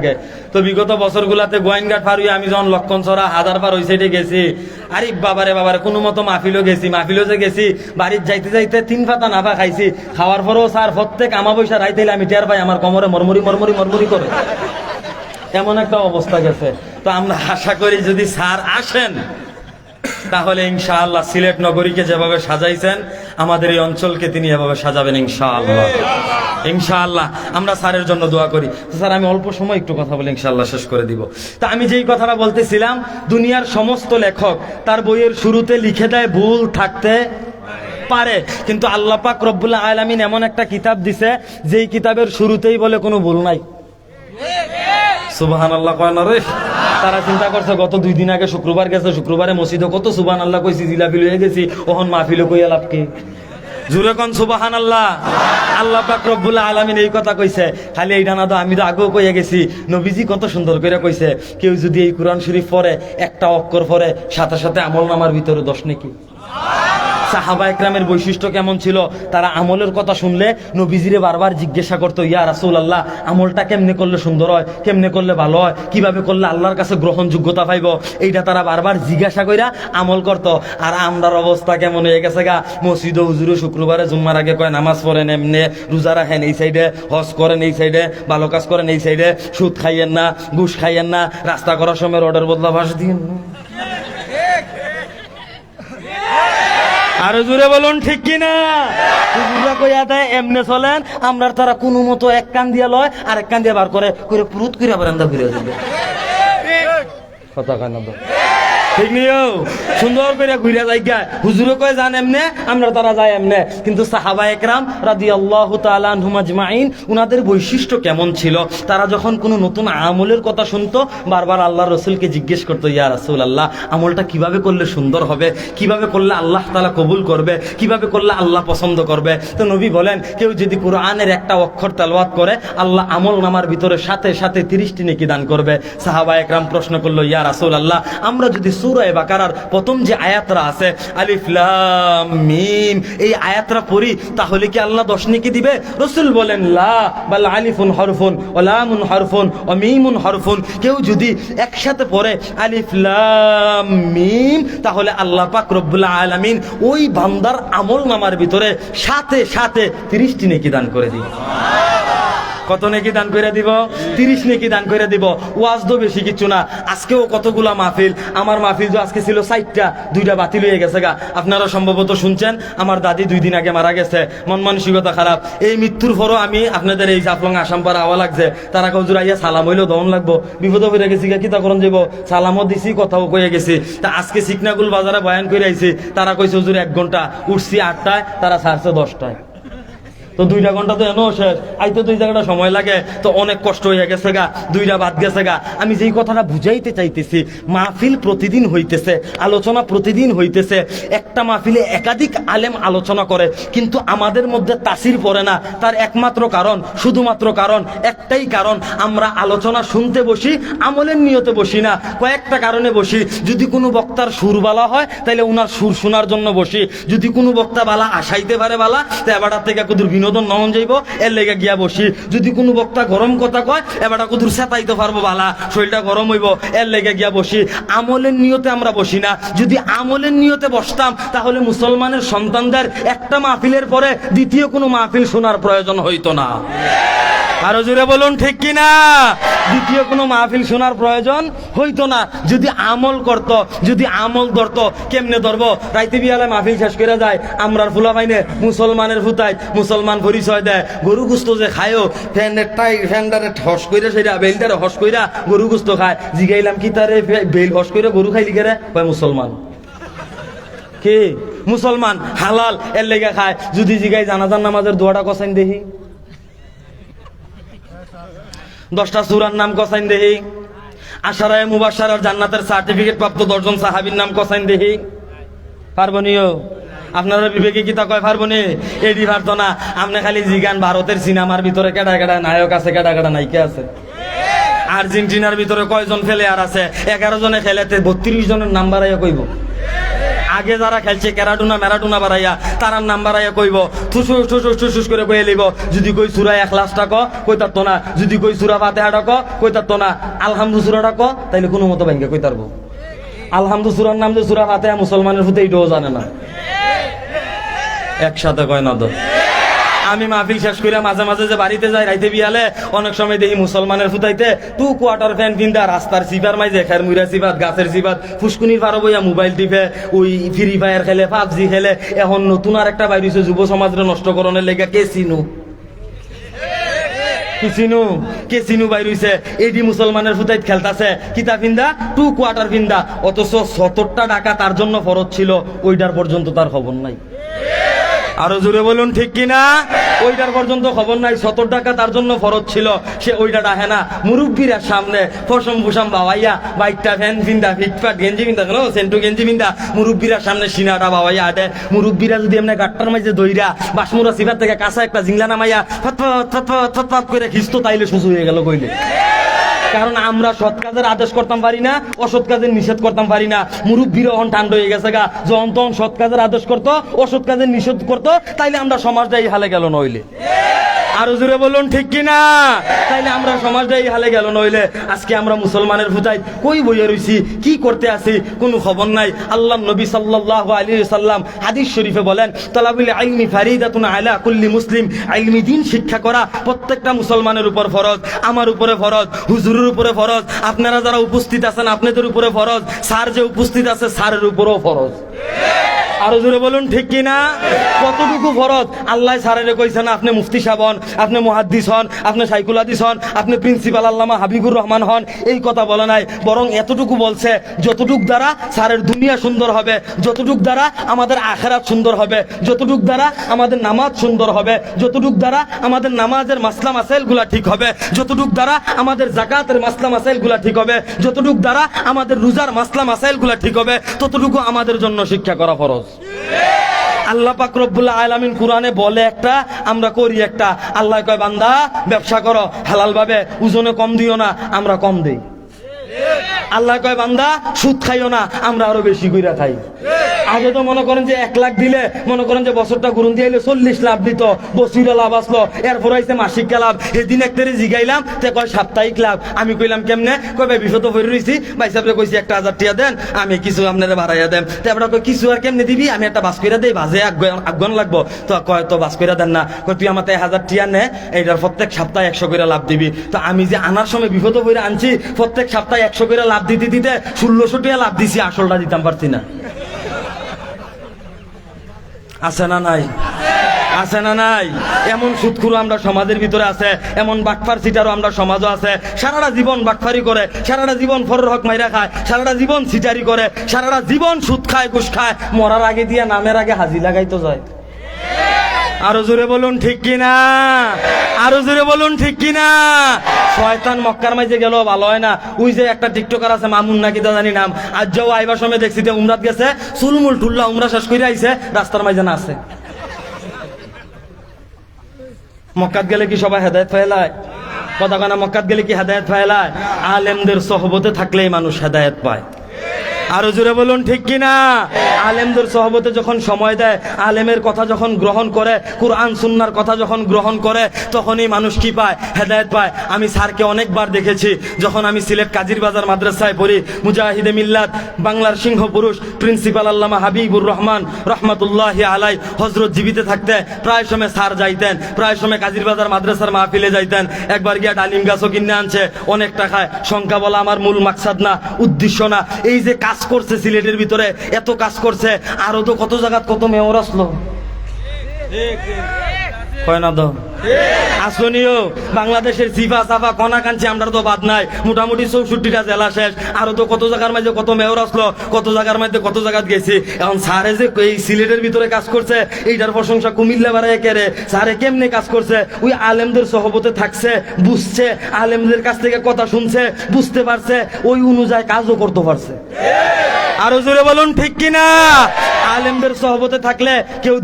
থাকে। তো বিগত বছরগুলাতে গোয়াইনঘাট পার হইয়া আমি যখন লক্ষণ ছড়া হাজার বার ওই সাইডে গেছি। আরে বাবারে বাবারে, কোনো মতো মাহফিলও গেছি, মাহফিলও যে গেছি, বাড়ির যাইতে যাইতে তিন পাতা নাফা খাইছি। খাওয়ার পরেও স্যার প্রত্যেক আমা পয়সা রাইতে আমি টের পাই, আমার কোমরে মরমরি মরমরি মরমরি করে। এমন একটা অবস্থা গেছে। তো আমরা আশা করি যদি স্যার আসেন, তাহলে ইনশাআল্লাহ সিলেট নগরীকে যেভাবে সাজাইছেন আমাদের এই অঞ্চলকে তিনি এভাবে সাজাবেন, ইনশাআল্লাহ। ইনশাআল্লাহ। আমরা স্যারের জন্য দোয়া করি। স্যার, আমি অল্প সময় একটু কথা বলে ইনশাআল্লাহ শেষ করে দিব। তা আমি যেই কথাটা বলতেছিলাম, দুনিয়ার সমস্ত লেখক তার বইয়ের শুরুতে লিখে দেয়, ভুল থাকতে পারে। কিন্তু আল্লাহ পাক রব্বুল্লাহ আলামিন এমন একটা কিতাব দিছে, যেই কিতাবের শুরুতেই বলে কোনো ভুল নাই। সুবাহান আল্লাহ কয় না রে? তারা চিন্তা করছে, গত দুই দিন আগে শুক্রবার গেছে, শুক্রবারে মসজিদে কত সুবাহান আল্লাহ কইছি জিলাপি লয়ে গেছি, ওহন মাহফিলে কইয়া লাভ জুরে কন সুবাহান আল্লাহ আল্লাহ পাক রব্বুল আলামিন এই কথা কইছে, খালি এই ডানা তো আমি তো আগেও কইয়া গেছি, নবীজি কত সুন্দর করে কইছে, কেউ যদি এই কোরআন শরীফ পড়ে, একটা অক্ষর পড়ে, সাথে সাথে আমল নামার ভিতরে দশ নাকি? সাহাবা একরামের বৈশিষ্ট্য কেমন ছিল? তারা আমলের কথা শুনলে নবীজিরে বারবার জিজ্ঞাসা করতো, ইয়া রাসুল আল্লাহ আমলটা কেমনে করলে সুন্দর হয়? কেমনে করলে ভালো হয়? কীভাবে করলে আল্লাহর কাছে গ্রহণযোগ্যতা পাইব? এইটা তারা বারবার জিজ্ঞাসা কইরা আমল করত। আর আমরার অবস্থা কেমন হয়ে গেছে গা? মসজিদ হুজুরে শুক্রবারে জুম্মার আগে কয়, নামাজ পড়েন এমনি, রোজা রাখেন এই সাইডে, হজ করেন এই সাইডে, ভালো কাজ করেন এই সাইডে, সুদ খাইয়েন না, ঘুষ খাইয়েন না, রাস্তা করার সময় অর্ডার বদলা ভাস দিন না আরও জোরে বলুন ঠিক কিনা? হুজুরা কইয়া দেয় এমনে চলেন আমরা তারা কোনো মতো এক কান দিয়া লয় আর এক কান দিয়া বার করে করে পুরুত করে বারান্দা ঘুরে দিবে। কথা কান ঠিক নিও। সুন্দর করে ঘুরে যাই গা হুজুরে কয়ে যান এমনে? আমরা তারা যাই এমনে। কিন্তু সাহাবা একরাম আল্লাহ উনাদের বৈশিষ্ট্য কেমন ছিল? তারা যখন কোনো নতুন আমলের কথা শুনতো, বারবার আল্লাহ রসুলকে জিজ্ঞেস করতো, ইয়া রাসুল আল্লাহ আমলটা কীভাবে করলে সুন্দর হবে? কীভাবে করলে আল্লাহ তালা কবুল করবে? কীভাবে করলে আল্লাহ পছন্দ করবে? তো নবী বলেন, কেউ যদি কোরআনের একটা অক্ষর তালওয়াত করে, আল্লাহ আমল নামার ভিতরে সাথে সাথে তিরিশটি নেকি দান করবে। সাহাবা একরাম প্রশ্ন করল, ইয়া রাসুল আল্লাহ আমরা যদি সুরায় বাকারার প্রথম যে আয়াতরা আছে মিম, এই আয়াতরা পড়ি, তাহলে কি আল্লাহ দিবে? রসুল বলেন, লা, বাল আলিফুন হরফুন, ও লামুন হরফুন, ও মিমুন হরফুন। কেউ যদি একসাথে পড়ে, আলিফ, লাম, মিম, তাহলে আল্লাহ পাক রব্বুল্লাহ আলামিন ওই বান্দার আমল নামার ভিতরে সাথে সাথে তিরিশটি নেকি দান করে দিই কত নেকি দান করে দিব? তিরিশ নেকি দান করে দিব। ওয়াজ তো বেশি কিছু না। আজকেও কতগুলা মাহফিল? আমার মাহফিল তো আজকে ছিল সাইটটা দুইটা বাতিল হয়ে গেছে গা। আপনারা সম্ভবত শুনছেন, আমার দাদি দুই দিন আগে মারা গেছে। মন মানসিকতা খারাপ। এই মৃত্যুর পরও আমি আপনাদের এই জাফলং আসাম পাড়া আওয়া লাগছে। তারা কজুর আইয়া সালাম হইলেও দহন লাগবো। বিপদ হয়ে গেছি গা, কিতা করণ যাব সালামও দিছি, কথাও কয়ে গেছি। তা আজকে সিকনাগুল বাজারে বয়ান করে আইছি। তারা কইছে, হুজুর, এক ঘণ্টা, উঠছি আটটায়, তারা ছাড়ছে দশটায়। তো দুইটা ঘণ্টা তো এনো শেষ। আইতে দুই জায়গাটা সময় লাগে। তো অনেক কষ্ট হয়ে গেছে গা। দুইটা বাদ গেছে গা। আমি যেই কথাটা বুঝাইতে চাইতেছি, মাহফিল প্রতিদিন হইতেছে, আলোচনা প্রতিদিন হইতেছে। একটা মাহফিলে একাধিক আলেম আলোচনা করে, কিন্তু আমাদের মধ্যে তাসির পড়ে না। তার একমাত্র কারণ, শুধুমাত্র কারণ, একটাই কারণ, আমরা আলোচনা শুনতে বসি, আমলের নিয়তে বসি না। কয়েকটা কারণে বসি। যদি কোনো বক্তার সুর বালা হয় তাহলে উনার সুর শোনার জন্য বসি। যদি কোনো বক্তা বালা আসাইতে পারে বালা, তো এবারটার থেকে কুদুর বিনোদন নহন যাইব, এর লেগে গিয়া বসি। যদি কোনো বক্তা গরম কথা কয়, এবারটা কুদুর সেতাইতে পারব বালা, শরীরটা গরম হইব, এর লেগে গিয়া বসি। আমলের নিয়তে আমরা বসি না। যদি আমলের নিয়তে বসতাম, তাহলে মুসলমানের সন্তানদের একটা মাহফিলের পরে দ্বিতীয় কোনো মাহফিল শোনার প্রয়োজন হইতো না। আরও জোরে বলুন, ঠিক কিনা? দ্বিতীয় কোনো মাহফিল শোনার প্রয়োজন? হইতো না। যদি আমল করত, যদি আমল ধরত, কেমনে ধরবো? রাইতে বিয়ালে মাহফিল শেষ করে যায়, আমরার ফুলা পাইনে মুসলমানের ফুতাই মুসলমান পরিচয় দেয়। গরু গুস্ত যে খায়ও, ফ্যানের টাই ফ্যানটারে হস কইরা সেটা বেলটারে হস কইরা গরু গুস্ত খায়। জিগাইলাম, কি তারে বেল হস কইরা গরু খাইলি কেরে ভাই মুসলমান। কি? মুসলমান, হালাল, এর লেগে খায়। যদি জিগাই জানাজান নামাজের দোয়াটা কসাইন দেখি। দশটা সুরার নাম কসাইন দেহি। আশারায় মুবাসার আর জান্নাতের সার্টিফিকেট প্রাপ্ত দশজন সাহাবির নাম কসাইন দেহি। পারবনিও আপনারা বিবেকে কিতা কয়, পারবনি এডি পারতো না আপনি খালি জিগান ভারতের সিনেমার ভিতরে কেডা কেডা নায়ক আছে, কেডা কেডা নায়িকা আছে? আর্জেন্টিনার ভিতরে কয়জন খেলে আর আছে? এগারো জনে খেলেতে বত্রিশ জনের নাম্বার কইব। আগে যারা খেলছে ক্যারাটুনা ম্যারাটুনা বাড়াইয়া, তারার নাম বাড়াইয়া কইব ঠুসুস ঠুসুস ঠুসুস করে কয়ে লিব যদি কই চুরা এক লাখ টাকা কই তার তো না। যদি কই সুরা পাতে ডাক কই তার তো না। আলহামদু সুরা ডাক তাইলে কোনো মতো ভাঙ্গে কই তারবো? আলহামদু সুরার নাম যে সুরা ফাতেহা মুসলমানের ফুতে এইটাও জানে না। একসাথে কয় না তো? আমি মাহফিল শেষ করে মাঝে মাঝে যে বাড়িতে যাই, রাইতে বিয়ালে, অনেক সময় দেখি মুসলমানের ফুটাইতে টু কোয়ার্টার ফ্যান কিনতা রাস্তার সিপার মাইজে, খের মুইরা সিপাত গাছের সিপাত ফুসকুনির পারো বইয়া মোবাইল টিপে, ওই ফ্রি ফায়ার খেলে, পাবজি খেলে, এখন নতুন আর একটা বাইর হইছে, যুব সমাজের নষ্ট করণের লেগে কে চিনু? কি চিনু? কে চিনু বাইর হইছে? এডি মুসলমানের ফুটাইত খেলতাছে, কিতা ফিন্দা টু কোয়ার্টার ফিন্দা অথচ সত্তরটা টাকা তার জন্য ফরজ ছিল, ওইটার পর্যন্ত তার খবর নাই। আরও জোরে বলুন, ঠিক কিনা? ওইটার পর্যন্ত খবর নাই সত্তর টাকা তার জন্য ফরজ ছিল। সে ওইটা ডাহে না। মুরব্বীরা সামনে ফসম ফুসাম বাবাইয়া বাইকটা ফ্যান ফিন্দা, ফিটফাট, গেঞ্জি ফিন্দা, কেন সেন্টু গেঞ্জি ফিন্দা, মুরব্বীরা সামনে সিনাটা বাবাইয়া আটে মুরব্বীরা যদি এমনি গাট্টার মাঝে দইরা, বাসমুরা সিফার থেকে কাঁচা একটা জিংলা নামাইয়া, ফতফত ফতফত ফতফত করে খিস্ত, তাইলে সুসু হয়ে গেল কইলে। কারণ আমরা সৎ কাজের আদেশ করতাম পারি না, অসৎ কাজের নিষেধ করতাম পারি না। মুরব্বীর অহন ঠান্ড হয়ে গেছে গা। যখন তখন সৎ কাজের আদেশ করতো, অসৎ কাজের নিষেধ করতো, তাইলে আমরা সমাজটা এই হালে গেল নইলে। আরও জোরে বলুন, ঠিক কিনা? তাইলে আমরা সমাজটা এই হালে গেল নইলে। আজকে আমরা মুসলমানের ফুটাই কই বইয়ে রইছি? কি করতে আছি? কোনো খবর নাই। আল্লাহ নবী সাল্লাল্লাহু আলাইহি সাল্লাম হাদিস শরীফে বলেন, তালাবুল ইলমি ফারিদাতুন আলা কুল্লি মুসলিম। ইলমি দিন শিক্ষা করা প্রত্যেকটা মুসলমানের উপর ফরজ, আমার উপরে ফরজ, হুজুরের উপরে ফরজ, আপনারা যারা উপস্থিত আছেন আপনাদের উপরে ফরজ, স্যার যে উপস্থিত আছে, স্যারের উপরেও ফরজ। আরও জোরে বলুন, ঠিক কি না কতটুকু ফরজ? আল্লাহ স্যারেরে কইছেন, আপনি মুফতি সাহেব হন, আপনি মুহাদ্দিস হন, আপনি সাইকুল হাদিস হন, আপনি প্রিন্সিপাল আল্লামা হাবিবুর রহমান হন, এই কথা বলে নাই। বরং এতটুকু বলছে, যতটুক দ্বারা স্যারের দুনিয়া সুন্দর হবে, যতটুক দ্বারা আমাদের আখেরাত সুন্দর হবে, যতটুক দ্বারা আমাদের নামাজ সুন্দর হবে, যতটুক দ্বারা আমাদের নামাজের মাসলা মাসাইলগুলা ঠিক হবে, যতটুক দ্বারা আমাদের জাকাতের মাসলা মাসাইলগুলা ঠিক হবে, যতটুক দ্বারা আমাদের রোজার মাসলা মাসাইলগুলা ঠিক হবে, ততটুকু আমাদের জন্য শিক্ষা করা ফরজ। আল্লাহ পাক রব্বুল্লাহ আলামিন কোরআনে বলে একটা, আমরা করি একটা। আল্লাহ কয়, বান্দা, ব্যবসা করো। হালালভাবে ওজনে কম দিও না, আমরা কম দেই। আল্লাহ কয়, বান্দা, সুদ খাইও না, আমরা আরও বেশি কইরা খাই। আগে তো মনে করেন যে এক লাখ দিলে, মনে করেন যে বছরটা ঘুরুন দিয়ে চল্লিশ লাভ দিত বছরে লাভ আসলো। এরপর আইসে মাসিক লাভ। এদিন একটারে জিগাইলাম, তে কয় সাপ্তাহিক লাভ। আমি কইলাম কেমনে? কয়, ভাই বিশত ভরে রইছি। ভাই সাহেবরে কইছি একটা হাজার টিয়া দেন, আমি কিছু আপনারা বাড়াইয়া দেন তারপরে কয়, কিছু আর কেমনে দিবি? আমি একটা বাস কইরা দেই, বাজে আগুন লাগবো। তো কয়, তো বাস কইরা দেন না। কয়, তুই আমার এক হাজার টিয়া নে, এইটার প্রত্যেক সপ্তাহে একশো করে লাভ দিবি। তো আমি যে আনার সময় বিপদ ভরে আনছি, প্রত্যেক সপ্তাহে একশো করে লাভ দিতে দিতে ষোলোশো টিয়া লাভ দিছি, আসলটা দিতাম পারছি না। আছে না নাই? আছে না নাই? এমন সুৎখুরো আমরা সমাজের ভিতরে আছে, এমন বাটফার সিটারও আমরা সমাজও আছে। সারাটা জীবন বাটফারি করে, সারাটা জীবন ফর হক মাইরা খায়, সারাটা জীবন সিটারি করে, সারাটা জীবন সুদ খায়, ঘুষ খায়, মরার আগে দিয়ে নামের আগে হাজি লাগাইতো যায়। আরও জোরে বলুন, ঠিক কিনা? আরও জোরে বলুন, ঠিক কিনা? শয়তান মক্কার মাঝে গেল ভালো হয় না। ওই যে একটা টিকটকার আছে, মামুন নাকি তা জানি নাম। আজ যাও আইবার সময় দেখছি যে উমরাত গেছে, চুলমুল ঠুল্লা উমরা শেষ করে আইছে, রাস্তার মাঝে না আছে। মক্কাত গেলে কি সবাই হেদায়ত ফেলায় কথা মক্কাত গেলে কি হেদায়ত ফেলায় আলেমদের সহবতে থাকলেই মানুষ হেদায়ত পায়। আরও জোরে বলুন, ঠিক কিনা? আলেমদের সহবতে যখন সময় দেয়, আলেমের কথা যখন গ্রহণ করে, কোরআন, সুন্নার কথা যখন গ্রহণ করে, তখনই মানুষ কি পায়? হেদায়ত পায়। আমি স্যারকে অনেকবার দেখেছি, যখন আমি সিলেট কাজির বাজার মাদ্রাসায় পড়ি, মুজাহিদে মিল্লাত, বাংলার সিংহ পুরুষ, প্রিন্সিপাল আল্লামা হাবিবুর রহমান রহমতুল্লাহ আলাই হজরত জীবিত থাকতে প্রায় সময় স্যার যাইতেন, প্রায় সময় কাজির বাজার মাদ্রাসার মাহফিলে যাইতেন। একবার গিয়া ডালিম গাছও কিনে আনছে, অনেক টাকায়। সংখ্যা বলা আমার মূল মাকসাদ না, উদ্দেশ্য না। এই যে কাজ করছে সিলেটের ভিতরে, এত কাজ করছে। আরও তো কত জায়গাত কত মেয়র আসলো? কয় না আসনিও বাংলাদেশের জিফা সাফা কনা কাঞ্চি আমরা তো বাদ নাই। মোটামুটি চৌষট্টিটা জেলা শেষ। আরও তো কত জায়গার মধ্যে কত মেয়র আসলো, কত জায়গার মধ্যে কত জায়গাত গেছি। এখন স্যারে যে এই সিলেটের ভিতরে কাজ করছে, এইটার প্রশংসা কুমিল্লা বাড়ায় কেড়ে স্যারে কেমনে কাজ করছে? ওই আলেমদের সহবতে থাকছে, বুঝছে, আলেমদের কাছ থেকে কথা শুনছে, বুঝতে পারছে, ওই অনুযায়ী কাজও করতে পারছে। আরও জোরে বলুন, ঠিক কিনা? আলেমদের সহবতে থাকলে কেউ